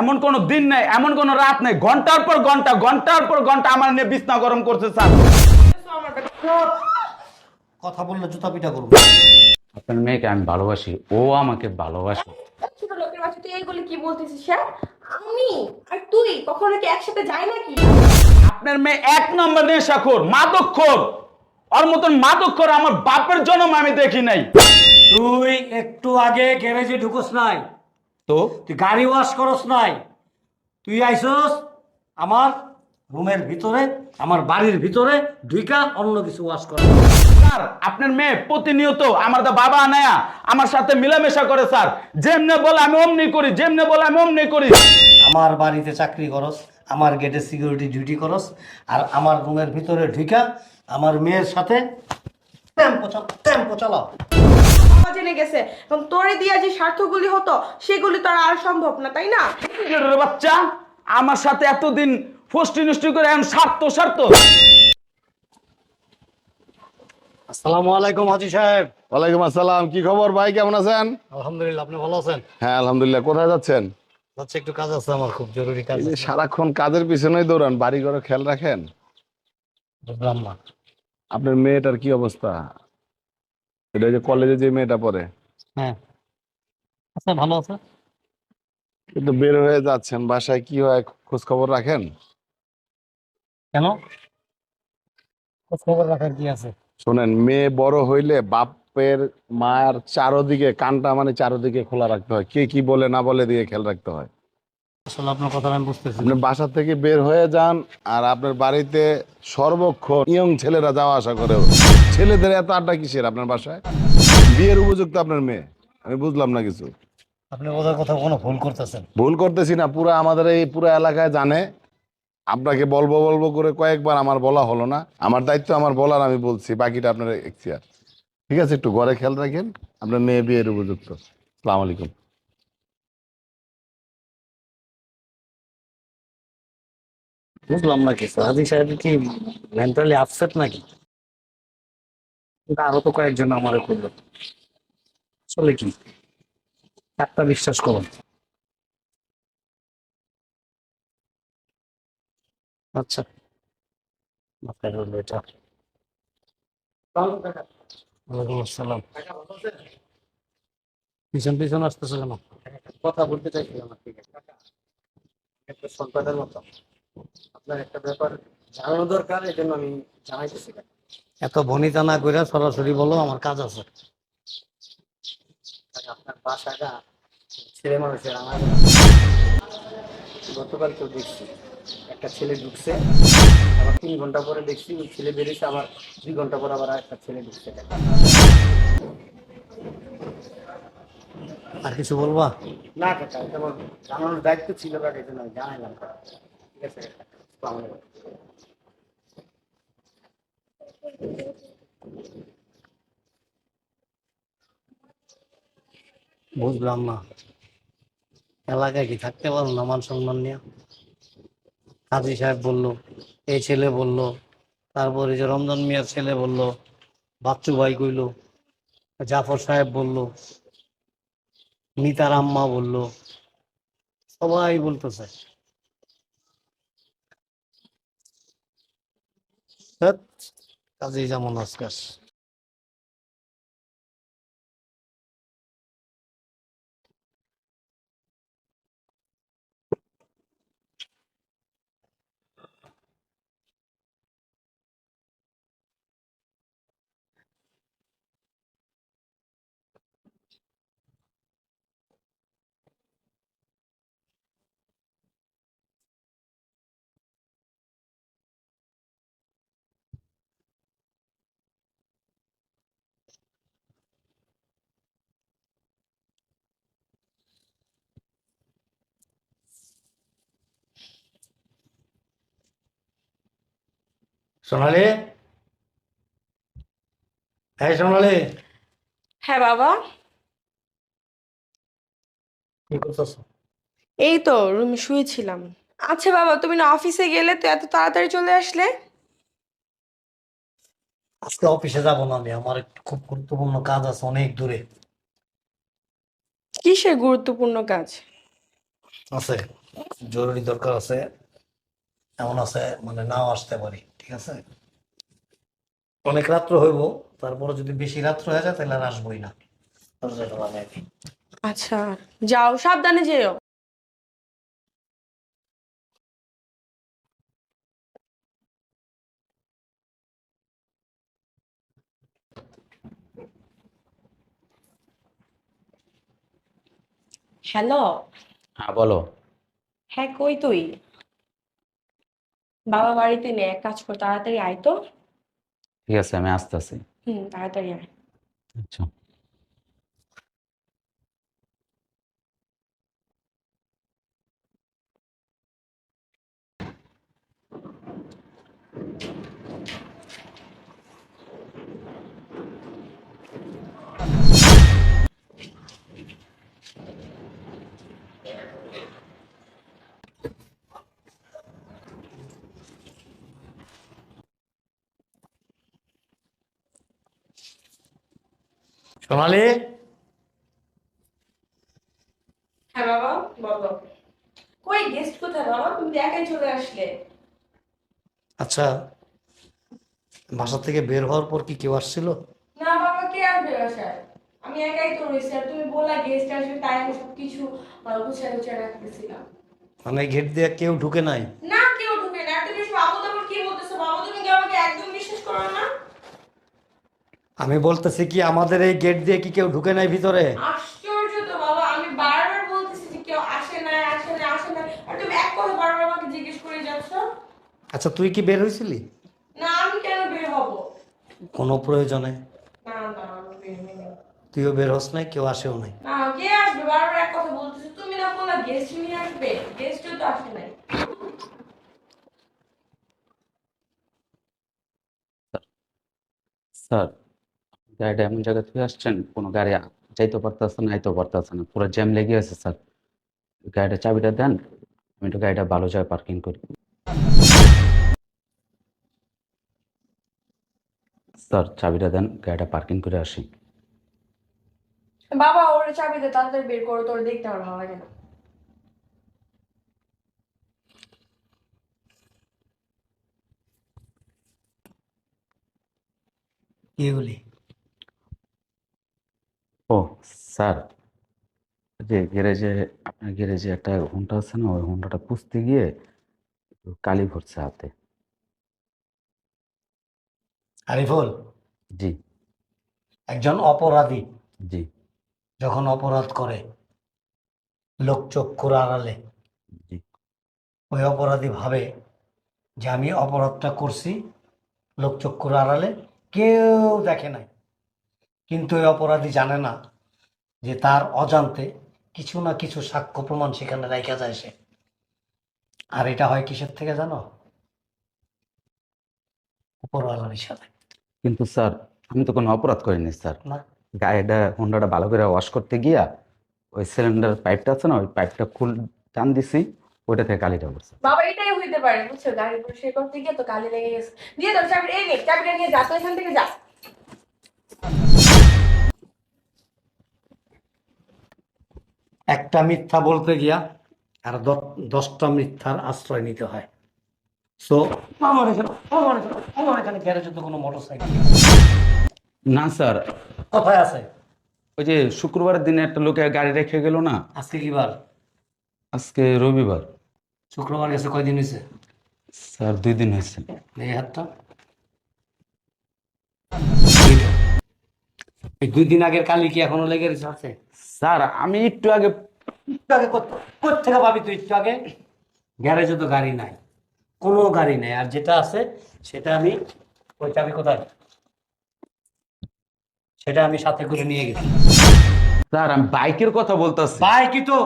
এমন কোনো দিন নেই এমন কোনো রাত নেই। ঘণ্টার পর ঘণ্টা ঘণ্টার পর ঘণ্টা আমার নিয়ে বিছনা গরম করছে স্যার। কথা বললে জুতা পিটা করব। আপনার মেয়েকে আমি ভালোবাসি ও আমাকে ভালোবাসে। ছোট লোকের বাচ্চা তুই এইগুলো কি বলতেছিস হ্যাঁ আমি? আর তুই? কখনো কি একসাথে যাই নাকি? আপনার মেয়ে এক নম্বর নেশাখোর মাদকখোর। ওর মতন মাদকখোর আমার বাপের জন্ম আমি দেখি নাই। তুই একটু আগে গ্যারেজে ঢুকোস নাই। তো? তুই গাড়ি ওয়াশ করস নাই। তুই আইসস আমার রুমের ভিতরে আমার বাড়ির ভিতরে ঢুইকা অন্য কিছু ওয়াশ করে। স্যার আপনার মেয়ে প্রতিনিয়ত আমার তো বাবা নেয়া আমার সাথে মিলামেশা করে স্যার। যেমনে বলে আমি অমনি করি যেমনে বলে আমি অমনি করি। আমার বাড়িতে চাকরি করস আমার গেটে সিকিউরিটি ডিউটি করস আর আমার রুমের ভিতরে ঢুইকা আমার মেয়ের সাথে টেম্পো চালাও টেম্পো চালাও। বাবা জেনে গেছে। এবং তোরে দিয়া যে স্বার্থগুলি হতো সেগুলি তো আর সম্ভব না তাই না? বাচ্চা আমার সাথে এতদিন ফষ্টি নষ্টি করে এখন স্বার্থ স্বার্থ। আসসালামু আলাইকুম হাজি সাহেব। ওয়ালাইকুম আসসালাম কি খবর ভাই কেমন আছেন? আলহামদুলিল্লাহ আপনি ভালো আছেন? হ্যাঁ আলহামদুলিল্লাহ কোথায় যাচ্ছেন? যাচ্ছে একটু কাজ আছে আমার খুব জরুরি কাজ সারাক্ষণ কাজের পিছনেই দৌড়ান বাড়ি ঘরে খেয়াল রাখেন? বুঝলাম না আপনার মেয়েটার কি অবস্থা? এটা যে কলেজে যে মেয়েটা পড়ে। হ্যাঁ। আচ্ছা ভালো আছে? কিন্তু বের হয়ে যাচ্ছেন বাসায় কি হয় খোঁজ খবর রাখেন? কেন? খোঁজ খবর রাখার কি আছে? শোনেন মেয়ে বড় হইলে বাপের মায়ের চারোদিকে কানটা মানে চারোদিকে খোলা রাখতে হয়। কে কি বলে না বলে দিয়ে খেয়াল রাখতে হয়। আসলে আপনার কথা আমি বুঝতেছি আপনি বাসা থেকে বের হয়ে যান আর আপনার বাড়িতে সর্বক্ষণ ইয়ং ছেলেরা যাওয়া আসা করে। ছেলেদের এত আড্ডা কিসের আপনার বাসায়? বিয়ের উপযুক্ত আপনার মেয়ে। আমি বুঝলাম না কিছু। আপনি ওদের কথা কোনো ভুল করতেছেন। ভুল করতেছি না পুরো আমাদের এই পুরো এলাকায় জানে। আপনাকে বলব বলব করে কয়েকবার আমার বলা হলো না। আমার দায়িত্ব আমার বলার আমি বলছি বাকিটা আপনার এখতিয়ার। ঠিক আছে একটু ঘরে খেয়াল রাখেন। আপনার মেয়ে বিয়ের উপযুক্ত। সালাম আলাইকুম। বুঝলাম না কিছু সাহেব কি মেন্টালি আপসেট নাকি? আরও তো কয়েকজন আমারে করল। আসলে কি? একটা বিশ্বাস করুন। আচ্ছা। মাথায় ওয়ালাইকুম আসসালাম। পিছন পিছন আসতেছে কেন? কথা বলতে চাইছিলাম সন্তানের মতো। আপনার একটা ব্যাপার জানানো দরকার এই জন্য আমি জানাইতেছি। এত ভনিতা না করে সরাসরি বলো আমার কাজ আছে। আপনার বাসাটা ছেলে মানুষের আমার। গতকাল তো দেখছি একটা ছেলে ঢুকছে আবার তিন ঘণ্টা পরে দেখছি ওই ছেলে বেরিয়েছে আবার দুই ঘণ্টা পরে আবার একটা ছেলে ঢুকছে। আর কিছু বলবা? না কাকা এটা আমার জানানোর দায়িত্ব ছিল কাকা এই জন্য আমি জানাইলাম। ঠিক আছে। বুঝলাম না। এলাকায় কি থাকতে পারো না মান সম্মান নিয়ে? হাজি সাহেব বলল, এই ছেলে বলল, তারপরে যে রমজান মিয়ার ছেলে বলল, বাচ্চু ভাই কইলো, জাফর সাহেব বলল, মিতার আম্মা বলল, সবাই বলতেছে। কাজেই যেমন আজকাল সোনালি? হ্যাঁ সোনালি। হ্যাঁ বাবা। কি এই তো রুমে শুয়েছিলাম। আচ্ছা বাবা তুমি না অফিসে গেলে তো এত তাড়াতাড়ি চলে আসলে? আজকে অফিসে যাব না আমি আমার একটু খুব গুরুত্বপূর্ণ কাজ আছে অনেক দূরে। কিসের গুরুত্বপূর্ণ কাজ? আছে জরুরি দরকার আছে এমন আছে মানে নাও আসতে পারি। ঠিক আছে? অনেক রাত্র হইব তারপরে যদি বেশি রাত্র হয়ে যায় তাহলে আর আসবোই না। দরজাটা লাগাই দিই। আচ্ছা যাও সাবধানে যেও। হ্যালো? হ্যাঁ বলো। হ্যাঁ কই তুই? বাবা বাড়িতে নেই এক কাজ কর তাড়াতাড়ি আয় তো। ঠিক আছে আমি আসতেছি। হুম তাড়াতাড়ি আয়। আচ্ছা। সোনালি? হ্যাঁ বাবা বলো কই গেস্ট কোথায় বাবা? তুমি একাই চলে আসলে। আচ্ছা বাসা থেকে বের হওয়ার পর কি কেউ আসছিল? না বাবা কে আসবে বাসায়? আমি একাই তো রয়েছি আর তুমি বললা গেস্ট আসবে তাই আমি আহ, গুছিয়ে গুছিয়ে রাখতেছিলাম। মানে গেট দিয়ে কেউ ঢুকে নাই? না কেউ ঢুকে না আর তুমি বাবু তারপর কি বলতেছো বাবু তুমি কি আমাকে একদম বিশ্বাস করো না আমি বলতেছি কি আমাদের এই গেট দিয়ে কি কেউ ঢুকে নাই ভিতরে? আশ্চর্য তো বাবা আমি বারবার বলতেছি যে কেউ আসে না আসে না আসে না আর তুমি এক কথা বারবার আমাকে জিজ্ঞেস করে যাচ্ছ? আচ্ছা তুই কি বের হয়েছিলি না আমি কেন বের হব? কোনো প্রয়োজনে। না না আমি বের হইনি। তুইও বের হস নাই কেউ আসেও নাই। না কে আসবে? বারবার এক কথা বলতেছো। তুমি না বললা গেস্ট নিয়ে আসবে? গেস্টও তো আসে নাই। স্যার গাড়িটা এমন জায়গা থেকে আসছেন কোনো গাড়ি যাইতে পারতেছে না আইতেও পারতেছে না। পুরো জ্যাম লেগে আছে স্যার। গাড়িটা চাবিটা দেন আমি একটু গাড়িটা ভালো জায়গায় পার্কিং করি। স্যার চাবিটা দেন গাড়িটা পার্কিং করে আসি। বাবা ওর চাবি দে তাড়াতাড়ি বের করো তোর দেখতে আমার ভালো লাগে না। কি বলি? ও স্যার। যে গ্যারেজে আপনার গ্যারেজে একটা ঘণ্টা আছে না ওই ঘন্টাটা পুষতে গিয়ে একটু কালি ভরছে হাতে। আরিফুল? জি। একজন অপরাধী। জি। যখন অপরাধ করে লোক চক্ষুর আড়ালে। জি। ওই অপরাধী ভাবে যে আমি অপরাধটা করছি লোক চক্ষুর আড়ালে কেউ দেখে নাই। কিন্তু ওই অপরাধী জানে না যে তার অজান্তে কিছু না কিছু সাক্ষ্য প্রমাণ সেখানে রাখা যায় সে। আর এটা হয় কিসের থেকে জানো? উপরওয়ালার ইশারায় কিন্তু স্যার আমি তো কোনো অপরাধ করিনি স্যার। না। গাড়িটা হোন্ডাটা ভালো করে ওয়াশ করতে গিয়া ওই সিলিন্ডার পাইপটা আছে না ওই পাইপটা খুল টান দিছি ওইটা থেকে কালিটা পড়ছে বাবা এটাই হইতে পারে বুঝছ? গাড়ি পরিষ্কার করতে গিয়ে তো কালি লেগে গেছে। দিয়ে দাও চাবি এই নে চাবিটা নিয়ে যা তো এখান থেকে যা। একটা মিথ্যা বলতে গিয়া আর দশটা মিথ্যার আশ্রয় নিতে হয়। সো আমার এখানে আমার এখানে আমার এখানে গ্যারেজে তো কোনো মোটর সাইকেল না স্যার। কোথায় আছে। ওই যে শুক্রবারের দিনে একটা লোকে গাড়ি রেখে গেল না? আজকে কি বার? আজকে রবিবার। শুক্রবার গেছে কয়দিন হয়েছে স্যার দুই দিন হয়েছে এই হাতটা। দুই দিন আগের কালি কি এখনও লেগে আছে। স্যার আমি একটু আগে একটু আগে কোথেকে পাবি তুই একটু আগে? গ্যারেজে তো গাড়ি নাই। কোনো গাড়ি নাই। আর যেটা আছে সেটা আমি ওই চাবি কোথায়? সেটা আমি সাথে করে নিয়ে গেছি। স্যার আমি বাইকের কথা বলতেছি। বাইকই তো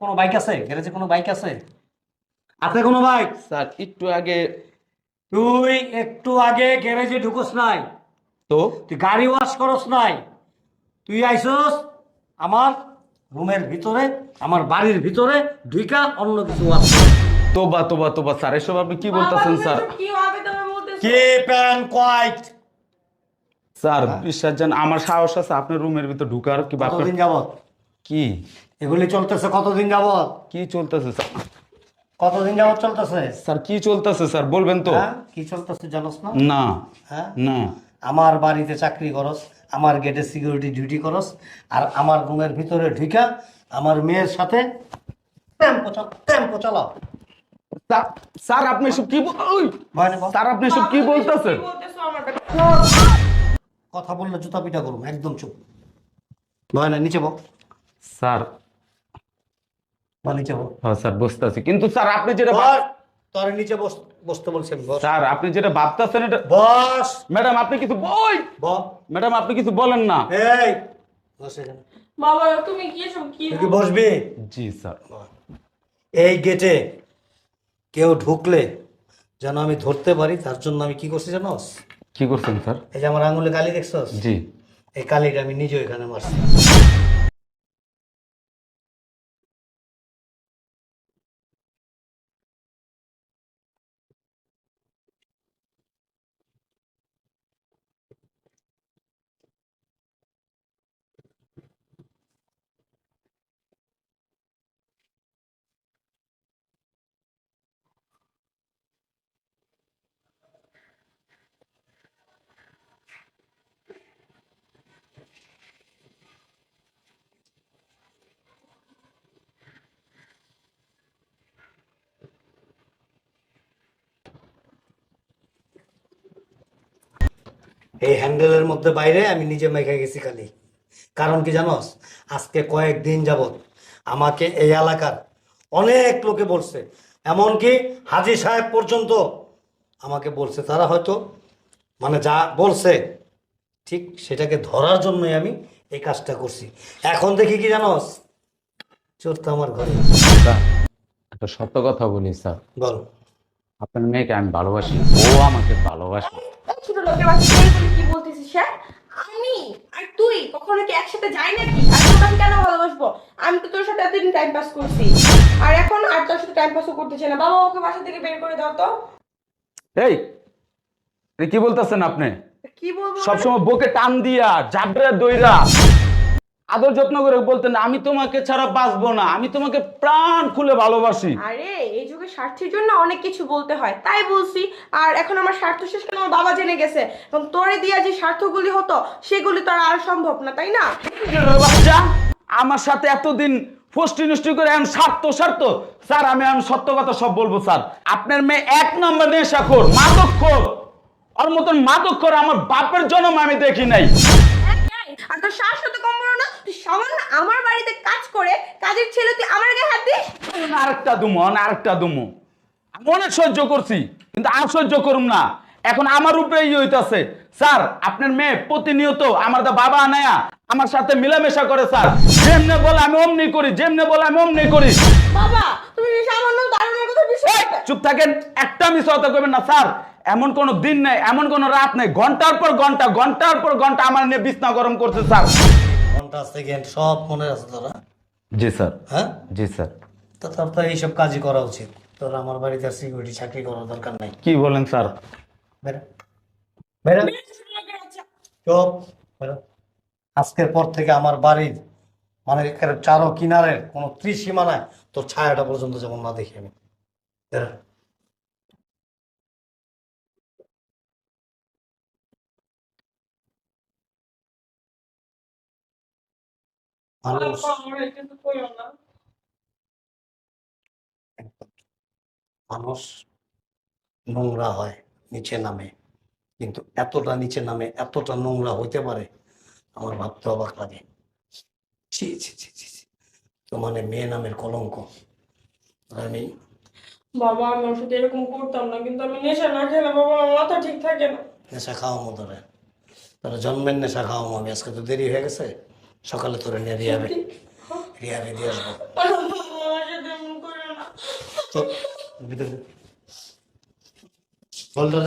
কোনো বাইক আছে? গ্যারেজে কোনো বাইক আছে? আছে কোনো বাইক? স্যার একটু আগে তুই একটু আগে গ্যারেজে ঢুকোস নাই। তো? তুই গাড়ি ওয়াশ করস নাই। তুই আইসস আমার রুমের ভিতরে আমার বাড়ির ভিতরে ঢুইকা অন্য কিছু ওয়াশ তোবা তোবা তোবা স্যার এসব আপনি কি বলতেছেন স্যার? কি হবে তুমি বলতেছো কিপ অ্যান্ড কোয়াইট? স্যার বিশ্বাস জান আমার সাহস আছে আপনার রুমের ভিতর ঢুকার কি কতদিন যাবত কি? এগুলি চলতেছে কতদিন যাবত কি চলতেছে স্যার? কতদিন যাবত চলতেছে? স্যার কি চলতেছে স্যার বলবেন তো। হ্যাঁ কি চলতেছে জানোস না? না হ্যাঁ? না। আমার বাড়িতে চাকরি করস আমার গেটে সিকিউরিটি ডিউটি করস আর আমার রুমের ভিতরে ঢুকা আমার মেয়ের সাথে চালাও। স্যার- আপনি সব কি বল- ভয় নেই বল। স্যার আপনি সব কি বলতেছেন কি বলতেছো আমার কাছে? কথা বললে জুতা পিটা করুন একদম চুপ। ভয় না নিচে বল। স্যার। বা নিচে বল। হ্যাঁ স্যার বুঝতেছি কিন্তু স্যার আপনি যেটা তোর নিচে বস বসতে বলছি আমি বস। স্যার আপনি যেটা ভাবতেছেন এটা বস। ম্যাডাম আপনি কিছু ওই বস ম্যাডাম আপনি কিছু বলেন না। এই বস এখানে। বাবা তুমি কি এসব কি তুই বসবি? জি স্যার। এই গেটে কেউ ঢুকলে যেন আমি ধরতে পারি তার জন্য আমি কি করছি জানোস? কি করছেন স্যার? এই যে আমার আঙুলে কালি দেখছস? জি। এই কালিটা আমি নিজে এখানে মারছি। এই হ্যান্ডেলের মধ্যে বাইরে আমি নিজে মেখে গেছি খালি। কারণ কি জানোস? আজকে কয়েকদিন যাবৎ আমাকে এই এলাকার অনেক লোকে বলছে। এমনকি হাজি সাহেব পর্যন্ত আমাকে বলছে তারা হয়তো মানে যা বলছে ঠিক সেটাকে ধরার জন্যই আমি এই কাজটা করছি। এখন দেখি কি জানোস? চোর তো আমার ঘরে। একটা সত্য কথা বলি স্যার। বল। আপনার মেয়েকে আমি ভালোবাসি ও আমাকে ভালোবাসে। লোকের বাসা কি বলতেছিস হ্যাঁ আমি আর তুই কখনো কি একসাথে যাই নাকি? আর তোকে আমি কেন ভালোবাসবো? আমি তো তোর সাথে এতদিন টাইম পাস করছি। আর এখন আর তোর সাথে টাইম পাসও করতেছে না। বাবা ওকে বাসা থেকে বের করে দাও তো। এই কি বলতেছেন আপনি? কি বলব? সবসময় বকে টান দিয়া জাবরা দইরা। আদর যত্ন করে বলতেন আমি তোমাকে ছাড়া বাঁচবো না আমি তোমাকে প্রাণ খুলে ভালোবাসি। আরে এই যুগে স্বার্থের জন্য অনেক কিছু বলতে হয় তাই বলছি। আর এখন আমার স্বার্থ শেষ কেন আমার বাবা জেনে গেছে। এবং তোরে দিয়া যে স্বার্থগুলি হতো সেগুলি তো আর সম্ভব না তাই না? বাচ্চা আমার সাথে এতদিন ফষ্টি নষ্টি করে এখন স্বার্থ স্বার্থ। স্যার আমি এখন সত্য কথা সব বলব স্যার। আপনার মেয়ে এক নম্বর নেশাখোর মাদকখোর। ওর মতন মাদকখোর আমার বাপের জন্ম আমি দেখি নাই। আর তোর শ্বাস তো কম তুই সামান্য আমার বাড়িতে কাজ করে কাজের ছেলে তুই আমার গায়ে হাত দিস? আরেকটা দুমো আরেকটা দুমো। আমি অনেক সহ্য করছি কিন্তু আর সহ্য করুম না। এখন আমার উপরে ই হইতাছে। স্যার আপনার মেয়ে প্রতিনিয়ত আমার দা বাবা আনায়া আমার সাথে মিলামেশা করে স্যার। যেমনে বলে আমি অমনি করি যেমনে বলে আমি অমনি করি। বাবা তুমি সামান্য দারুণের কথা চুপ থাকেন একটা করবেন না স্যার। এমন কোনো দিন নেই এমন কোনো রাত নেই। ঘণ্টার পর ঘণ্টা ঘণ্টার পর ঘণ্টা আমার নিয়ে বিছনা গরম করছে স্যার। ঘণ্টা সেকেন্ড সব মনে আছে তোরা? জি স্যার। হ্যাঁ? জি স্যার। তো তোর তো এইসব কাজই করা উচিত। তোর আমার বাড়িতে সিকিউরিটি চাকরি করার দরকার নাই। কি বলেন স্যার? বেরো। বেরো। চুপ। বেরো। আজকের পর থেকে আমার বাড়ির মানে চারো কিনারের কোনো ত্রিসীমানায় তোর ছায়াটা পর্যন্ত যেমন না দেখি আমি। বেরো। মানুষ মানুষ নোংরা হয় নিচে নামে কিন্তু এতটা নিচে নামে এতটা নোংরা হইতে পারে আমার ভাবতে অবাক লাগে ছি ছি ছি ছি ছি। তো মানে মেয়ে নামের কলঙ্ক আমি বাবা আমি সাথে এরকম করতাম না কিন্তু আমি নেশা না খেলে বাবা আমার মাথা ঠিক থাকে না নেশা খাওয়া মতো তোরা জন্মের নেশা খাওয়া আমি আজকে তো দেরি হয়ে গেছে সকালে তোরে নিয়ে রিয়াবে রিয়াবে দিয়ে আসব বলটা